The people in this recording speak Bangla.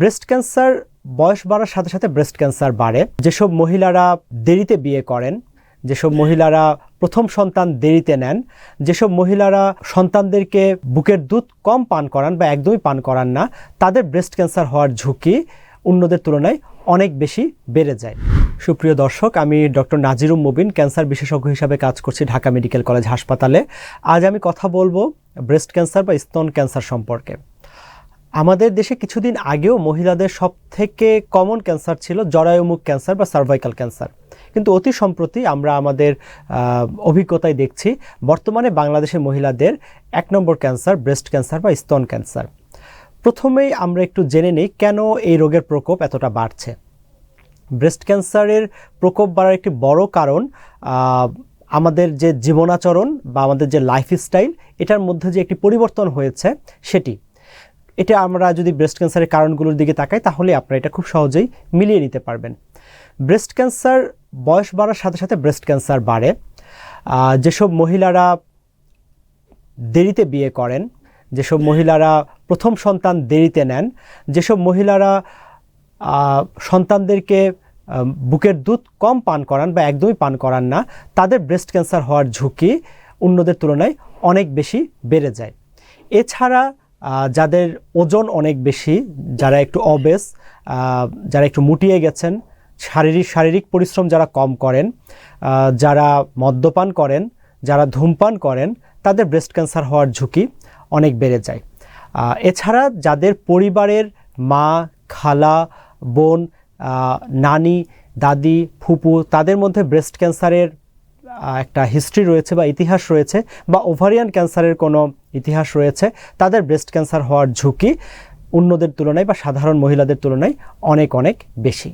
ব্রেস্ট ক্যান্সার বয়স বাড়ার সাথে সাথে ব্রেস্ট ক্যান্সার বাড়ে। যেসব মহিলারা দেরিতে বিয়ে করেন, যেসব মহিলারা প্রথম সন্তান দেরিতে নেন, যেসব মহিলারা সন্তানদেরকে বুকের দুধ কম পান করান বা একদমই পান করান না, তাদের ব্রেস্ট ক্যান্সার হওয়ার ঝুঁকি অন্যদের তুলনায় অনেক বেশি বেড়ে যায়। সুপ্রিয় দর্শক, আমি ডক্টর নাজিরুম মুবিন, ক্যান্সার বিশেষজ্ঞ হিসাবে কাজ করছি ঢাকা মেডিকেল কলেজ হাসপাতালে। আজ আমি কথা বলব ব্রেস্ট ক্যান্সার বা স্তন ক্যান্সার সম্পর্কে। আমাদের দেশে কিছুদিন আগেও মহিলাদের সব থেকে কমন ক্যান্সার ছিল জরায়ুমুখ ক্যান্সার বা সার্ভাইকাল ক্যান্সার কিন্তু অতি সম্প্রতি আমরা আমাদের অভিজ্ঞতায় দেখছি বর্তমানে বাংলাদেশের মহিলাদের এক নম্বর ক্যান্সার ব্রেস্ট ক্যান্সার বা স্তন ক্যান্সার প্রথমেই আমরা একটু জেনে নিই কেন এই রোগের প্রকোপ এতটা বাড়ছে। ব্রেস্ট ক্যান্সারের প্রকোপ বাড়ার একটি বড় কারণ আমাদের যে জীবনাচরণ বা আমাদের যে লাইফস্টাইল এটার মধ্যে যে একটি পরিবর্তন হয়েছে সেটি। এটা আমরা যদি ব্রেস্ট ক্যান্সারের কারণগুলোর দিকে তাকাই, তাহলে আপনারা এটা খুব সহজেই মিলিয়ে নিতে পারবেন। ব্রেস্ট ক্যান্সার বয়স বাড়ার সাথে সাথে ব্রেস্ট ক্যান্সার বাড়ে। যেসব মহিলারা দেরিতে বিয়ে করেন, যেসব মহিলারা প্রথম সন্তান দেরিতে নেন, যেসব মহিলারা সন্তানদেরকে বুকের দুধ কম পান করান বা একদমই পান করান না, তাদের ব্রেস্ট ক্যান্সার হওয়ার ঝুঁকি অন্যদের তুলনায় অনেক বেশি বেড়ে যায়। এছাড়া যাদের ওজন অনেক বেশি, যারা একটু অবেস যারা একটু মুটিয়ে গেছেন, শারীরিক শারীরিক পরিশ্রম যারা কম করেন যারা মদ্যপান করেন, যারা ধূমপান করেন, তাদের ব্রেস্ট ক্যান্সার হওয়ার ঝুঁকি অনেক বেড়ে যায়। এছাড়া যাদের পরিবারের মা, খালা, বোন নানি, দাদি, ফুপু, তাদের মধ্যে ব্রেস্ট ক্যান্সারের একটা হিস্ট্রি রয়েছে বা ইতিহাস রয়েছে বা ওভারিয়ান ক্যান্সারের কোনো ইতিহাস রয়েছে, তাদের ব্রেস্ট ক্যান্সার হওয়ার ঝুঁকি অন্যদের তুলনায় বা সাধারণ মহিলাদের তুলনায় অনেক অনেক বেশি।